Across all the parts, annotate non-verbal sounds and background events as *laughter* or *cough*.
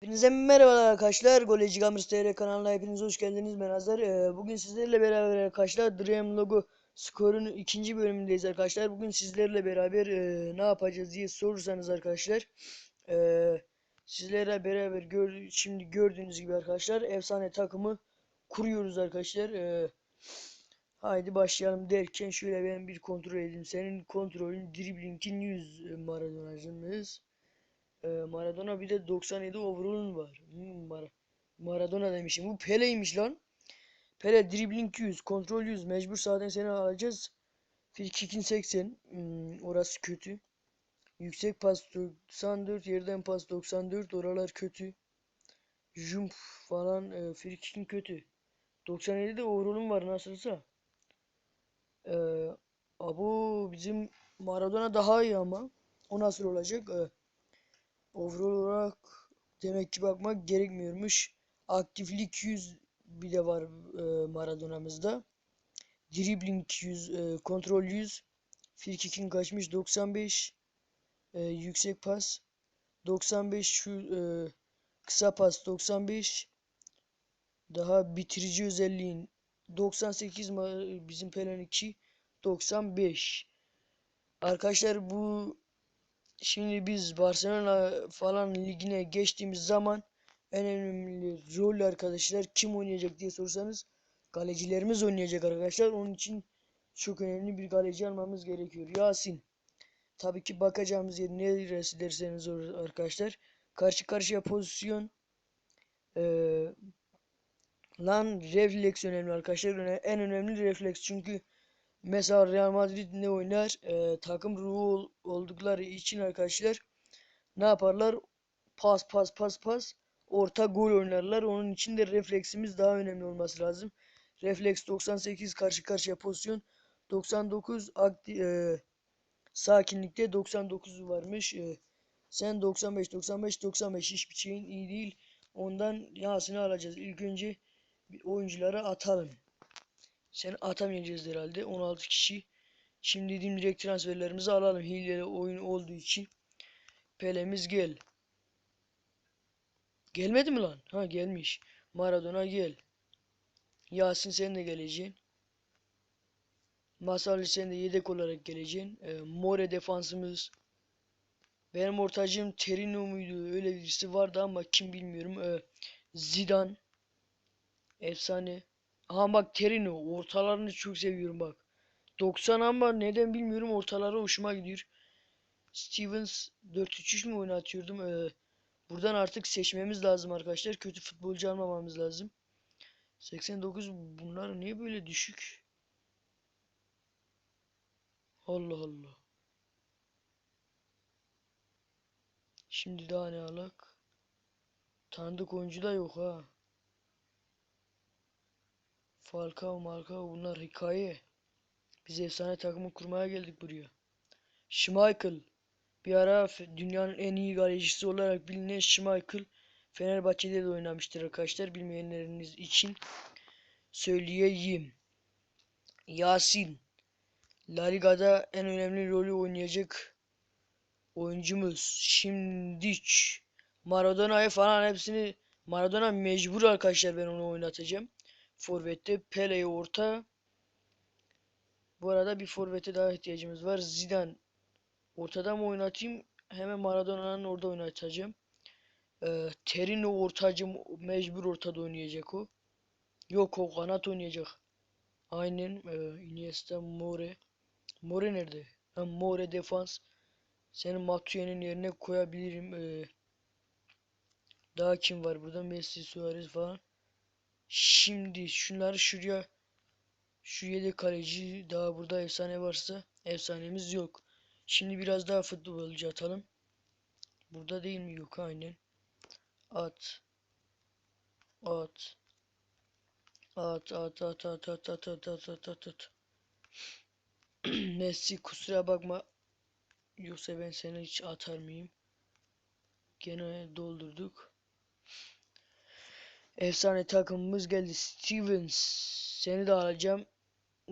Hepinize merhabalar arkadaşlar. Goleci Gamers TR kanalına hepiniz hoş geldiniz. Ben Hazar. Ee, bugün sizlerle beraber arkadaşlar Dream Logo Score'un ikinci bölümündeyiz arkadaşlar. Bugün sizlerle beraber e, ne yapacağız diye sorursanız arkadaşlar. E, sizlerle beraber gör, şimdi gördüğünüz gibi arkadaşlar efsane takımı kuruyoruz arkadaşlar. E, haydi başlayalım derken şöyle ben bir kontrol edeyim. Senin kontrolün driblingin 100 Maradona'cımız. Ee, Maradona bir de 97 overall'un var. Hmm, Mar Maradona demişim. Bu Pele'ymiş lan. Pele dribbling 100, kontrol 100. Mecbur zaten seni alacağız. Free 80. Hmm, orası kötü. Yüksek pas 94, yerden pas 94. Oralar kötü. Jump falan e, free kick'in kötü. 97'de overall'un var nasılsa. Ee, abu bizim Maradona daha iyi ama. O nasıl olacak? Ee, Overall olarak demek ki bakmak gerekmiyormuş. Aktiflik 100 bir de var e, Maradona'mızda. Dribbling 100, e, kontrol 100. Free kick'in kaçmış 95. E, yüksek pas 95 şu e, kısa pas 95. Daha bitirici özelliğin 98 bizim Pelen 2 95. Arkadaşlar bu Şimdi biz Barcelona falan ligine geçtiğimiz zaman en önemli rol arkadaşlar kim oynayacak diye sorsanız kalecilerimiz oynayacak arkadaşlar. Onun için çok önemli bir kaleci almamız gerekiyor. Yasin. Tabii ki bakacağımız yer neresi derseniz arkadaşlar. Karşı karşıya pozisyon. Ee, lan refleks önemli arkadaşlar. En önemli refleks çünkü Mesela Real Madrid ne oynar? Ee, takım ruhu oldukları için arkadaşlar ne yaparlar? Pas pas pas pas orta gol oynarlar. Onun için de refleksimiz daha önemli olması lazım. Refleks 98 karşı karşıya pozisyon 99 akti, e, sakinlikte 99 varmış. E, sen 95 95 95 hiçbir şeyin iyi değil. Ondan Yasin'i alacağız. İlk önce oyunculara atalım. Sen atamayacağız herhalde. 16 kişi. Şimdi dediğim direkt transferlerimizi alalım. Hileli oyun olduğu için. Pele'miz gel. Gelmedi mi lan? Ha gelmiş. Maradona gel. Yasin sen de geleceksin. Masali sen de yedek olarak geleceksin. E, More defansımız. Benim ortacım Terino muydu? Öyle birisi vardı ama kim bilmiyorum. E, Zidane. Efsane. Aha bak Terino ortalarını çok seviyorum bak. 90 ama neden bilmiyorum ortaları hoşuma gidiyor. Stevens 4-3-3 mü oynatıyordum? Ee, buradan artık seçmemiz lazım arkadaşlar. Kötü futbolcu almamamız lazım. 89 bunlar niye böyle düşük? Allah Allah. Şimdi daha ne alak? Tanıdık oyuncu da yok ha. Falcao, Marcao bunlar hikaye. Biz efsane takımı kurmaya geldik buraya. Schmeichel. Bir ara dünyanın en iyi galecisi olarak bilinen Schmeichel Fenerbahçe'de de oynamıştır arkadaşlar. Bilmeyenleriniz için söyleyeyim. Yasin. La Liga'da en önemli rolü oynayacak oyuncumuz. Şimdiç. Maradona'yı falan hepsini Maradona mecbur arkadaşlar ben onu oynatacağım. Forvet'te Pele'ye orta. Bu arada bir forvete daha ihtiyacımız var. Zidane. Ortada mı oynatayım? Hemen Maradona'nın orada oynatacağım. Ee, Terino ortacı mecbur ortada oynayacak o. Yok o kanat oynayacak. Aynen. Ee, Iniesta, More. More nerede? Ha, More defans. Senin Matuye'nin yerine koyabilirim. Ee, daha kim var burada? Messi, Suarez falan. Şimdi şunları şuraya şu yedek kaleci daha burada efsane varsa efsanemiz yok. Şimdi biraz daha futbolcu atalım. Burada değil mi? Yok aynen. At. At. At at at at at at at at at at at. *clears throat* Messi kusura bakma. Yoksa ben seni hiç atar mıyım? Gene doldurduk. Efsane takımımız geldi. Stevens. Seni de alacağım.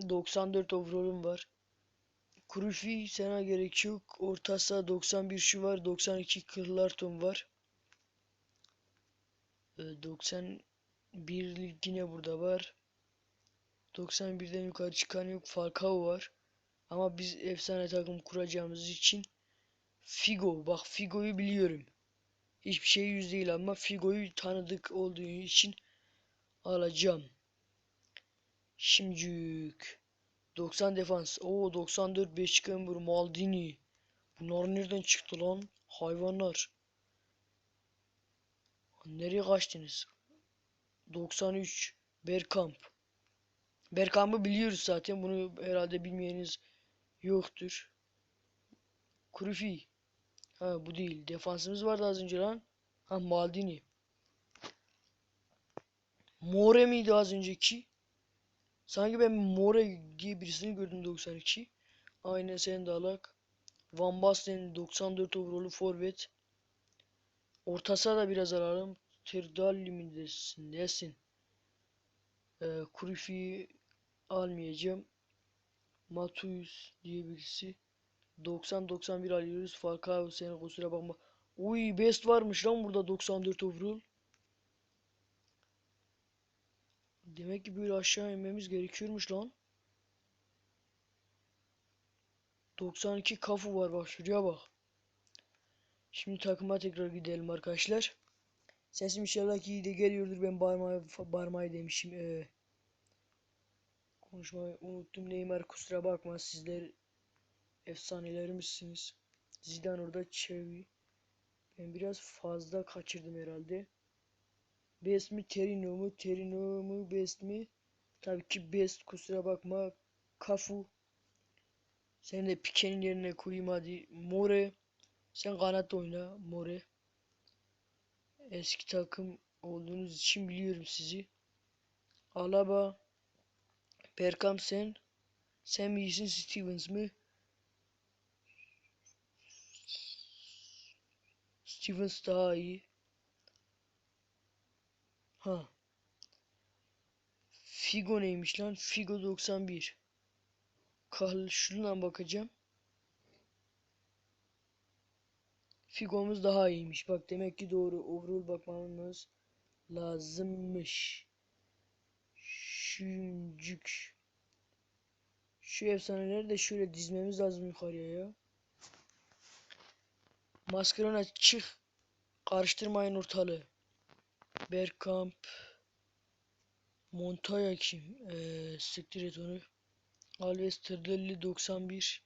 94 overall'um var. Kurufi sana gerek yok. Orta saha 91 şu var. 92 Kırlarton var. Ee, 91'lik yine burada var. 91'den yukarı çıkan yok. Falcao var. Ama biz efsane takım kuracağımız için Figo. Bak Figo'yu biliyorum. Hiçbir şey yüz değil ama Figo'yu tanıdık olduğu için alacağım. Şimdicik. 90 defans. Oo 94 Beckenbauer, Maldini. Bunlar nereden çıktı lan? Hayvanlar. Nereye kaçtınız? 93 Bergkamp. Bergkamp'ı biliyoruz zaten. Bunu herhalde bilmeyeniz yoktur. Krufi. Ha bu değil. Defansımız vardı az önce lan. Ha Maldini. More miydi az önceki? Sanki ben More diye birisini gördüm 92. Aynen sen de alak. Van Basten 94 overall'u forvet. Orta saha da biraz alalım. Terdalli mi desin? Desin. Ee, Krufi'yi almayacağım. Matuus diye birisi. 90-91 alıyoruz. Falcao senin kusura bakma. Uy best varmış lan burada 94 overall. Demek ki böyle aşağı inmemiz gerekiyormuş lan. 92 kafu var bak şuraya bak. Şimdi takıma tekrar gidelim arkadaşlar. Sesim inşallah iyi de geliyordur. Ben bağırmayı, bağırmayı demişim. Ee, konuşmayı unuttum. Neymar kusura bakma. Sizler efsanelerimizsiniz. Zidane orada Çevi. Ben biraz fazla kaçırdım herhalde. Best mi Terino mu? Terino mu Best mi? Tabii ki Best kusura bakma. Kafu. Seni de Pike'nin yerine koyayım hadi. More. Sen kanat oyna More. Eski takım olduğunuz için biliyorum sizi. Alaba. Bergkamp sen. Sen mi iyisin Stevens mi? Stevens daha iyi. Ha. Figo neymiş lan? Figo 91. Kal şuradan bakacağım. Figo'muz daha iyiymiş. Bak demek ki doğru. Overall bakmamız lazımmış. Şuncuk. Şu efsaneleri de şöyle dizmemiz lazım yukarıya ya. Maskarona çık. Karıştırmayın ortalığı. Bergkamp. Montoya kim? Ee, siktir et onu. Alves Tırdelli 91.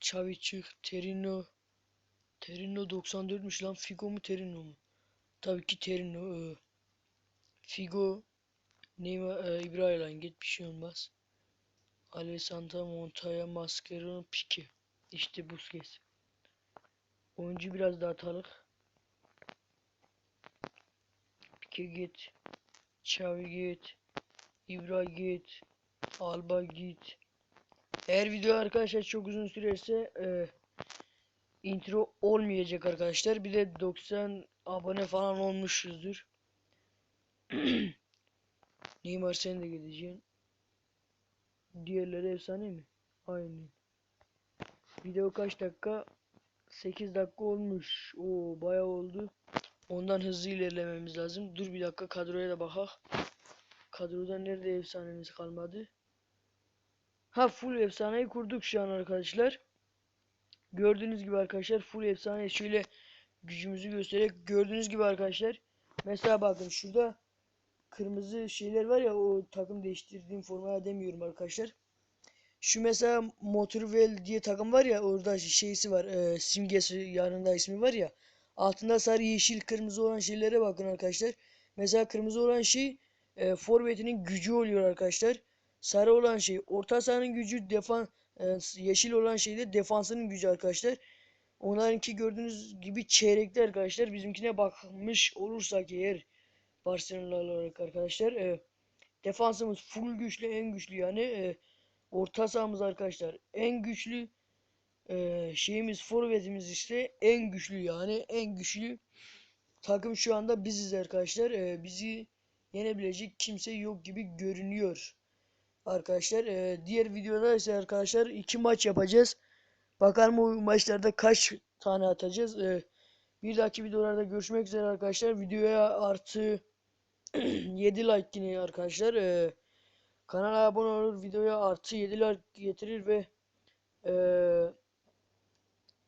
Xavi çık. Terino. Terino 94'müş lan. Figo mu Terino mu? Tabii ki Terino. Ee, Figo. Neymar, e, İbrahim git bir şey olmaz. Alessandro Montoya, Mascherano, Pique. İşte Busquets. Oyuncu biraz daha talık. Pique git. Xavi git. İbra git. Alba git. Eğer video arkadaşlar çok uzun sürerse e, intro olmayacak arkadaşlar. Bir de 90 abone falan olmuşuzdur. *clears throat* Neymar sen de gideceksin. Diğerleri efsane mi? Aynen. Video kaç dakika? 8 dakika olmuş. Oo bayağı oldu. Ondan hızlı ilerlememiz lazım. Dur bir dakika kadroya da bakak. Kadroda nerede efsanemiz kalmadı? Ha full efsaneyi kurduk şu an arkadaşlar. Gördüğünüz gibi arkadaşlar full efsane şöyle gücümüzü göstererek gördüğünüz gibi arkadaşlar. Mesela bakın şurada kırmızı şeyler var ya o takım değiştirdiğim formaya demiyorum arkadaşlar. Şu mesela Motorwell diye takım var ya orada şeysi var e, simgesi yanında ismi var ya. Altında sarı yeşil kırmızı olan şeylere bakın arkadaşlar. Mesela kırmızı olan şey e, forvetinin gücü oluyor arkadaşlar. Sarı olan şey orta sahanın gücü defan e, yeşil olan şey de defansının gücü arkadaşlar. Onlarınki gördüğünüz gibi çeyrekli arkadaşlar. Bizimkine bakmış olursak eğer Barcelona olarak arkadaşlar. E, defansımız full güçlü en güçlü yani. E, orta sahamız arkadaşlar en güçlü. E, şeyimiz forvetimiz işte en güçlü yani en güçlü takım şu anda biziz arkadaşlar. E, bizi yenebilecek kimse yok gibi görünüyor. Arkadaşlar e, diğer videoda ise arkadaşlar iki maç yapacağız. Bakalım o maçlarda kaç tane atacağız. E, bir dahaki videolarda görüşmek üzere arkadaşlar. Videoya artı *clears throat* 7 like yine arkadaşlar. Ee, kanala abone olur, videoya artı 7 like getirir ve ee,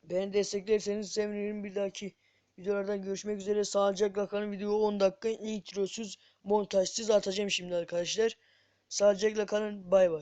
beni desteklerseniz sevinirim. Bir dahaki videolardan görüşmek üzere. Sağlıcakla kalın. Video 10 dakika introsuz, montajsız atacağım şimdi arkadaşlar. Sağlıcakla kalın. Bay bay.